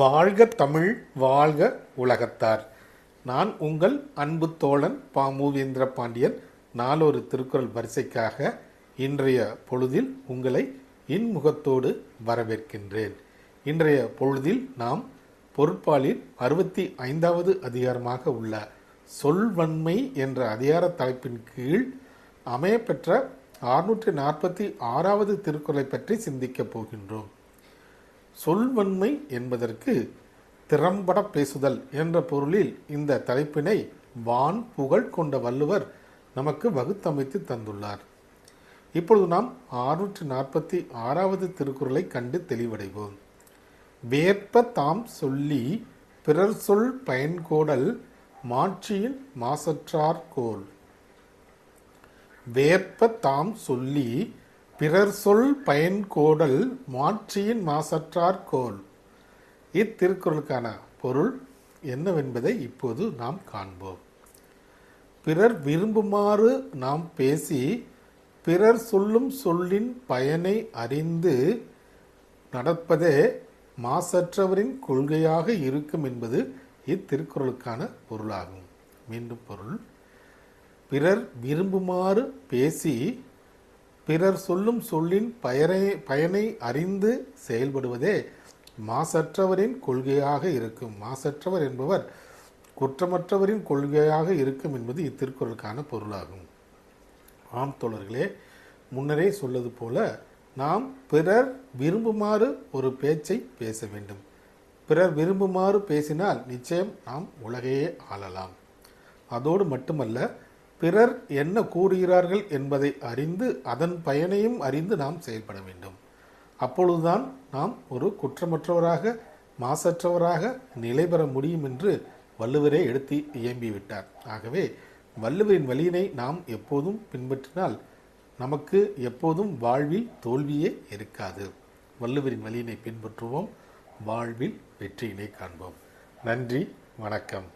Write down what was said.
வாழ்க தமிழ் வாழ்க உலகத்தார். நான் உங்கள் அன்பு தோழன் பா. மூவேந்திர பாண்டியன். நாலொரு திருக்குறள் வரிசைக்காக இன்றைய பொழுதில் உங்களை இன்முகத்தோடு வரவேற்கின்றேன். இன்றைய பொழுதில் நாம் பொருட்பாலில் அறுபத்தி ஐந்தாவது அதிகாரமாக உள்ள சொல்வன்மை என்ற அதிகார தலைப்பின் கீழ் அமையப்பெற்ற அறுநூற்றி நாற்பத்தி ஆறாவது திருக்குறளை பற்றி சிந்திக்கப் போகின்றோம். சொல்வன்மை என்பதற்கு திறம்பட பேசுதல் என்ற பொருளில் இந்த தலைப்பினை வான் புகழ் கொண்ட வள்ளுவர் நமக்கு வகுத்தமைத்து தந்துள்ளார். இப்பொழுது நாம் ஆறுநூற்றி நாற்பத்தி ஆறாவது திருக்குறளை கண்டு தெளிவடைவோம். வேற்ப தாம் சொல்லி பிறர் சொல் பயன்கோடல் மாட்சியின் மாசற்றார் கோல். வேற்ப தாம் சொல்லி பிறர் சொல் பயன்கோடல் மாட்சியின் மாசற்றார் கோல். இத்திருக்குறளுக்கான பொருள் என்னவென்பதை இப்போது நாம் காண்போம். பிறர் விரும்புமாறு நாம் பேசி பிறர் சொல்லும் சொல்லின் பயனை அறிந்து நடப்பதே மாசற்றவரின் கொள்கையாக இருக்கும் என்பது இத்திருக்குறளுக்கான பொருளாகும். மீண்டும் பொருள். பிறர் விரும்புமாறு பேசி பிறர் சொல்லும் சொல்லின் பயனை பயனை அறிந்து செயல்படுவதே மாசற்றவரின் கொள்கையாக இருக்கும். மாசற்றவர் என்பவர் குற்றமற்றவரின் கொள்கையாக இருக்கும் என்பது இத்திருக்குறளுக்கான பொருளாகும். ஆம் தோழர்களே முன்னரே சொல்லது போல நாம் பிறர் விரும்புமாறு ஒரு பேச்சை பேச வேண்டும். பிறர் விரும்புமாறு பேசினால் நிச்சயம் நாம் உலகையே ஆளலாம். அதோடு மட்டுமல்ல பிறர் என்ன கூறுகிறார்கள் என்பதை அறிந்து அதன் பயனையும் அறிந்து நாம் செயல்பட வேண்டும். அப்பொழுதுதான் நாம் ஒரு குற்றமற்றவராக மாசற்றவராக நிலை பெற முடியும் என்று வள்ளுவரே எடுத்து இயம்பிவிட்டார். ஆகவே வள்ளுவரின் வழியினை நாம் எப்போதும் பின்பற்றினால் நமக்கு எப்போதும் வாழ்வில் தோல்வியே இருக்காது. வள்ளுவரின் வழியினை பின்பற்றுவோம் வாழ்வில் வெற்றியினை காண்போம். நன்றி வணக்கம்.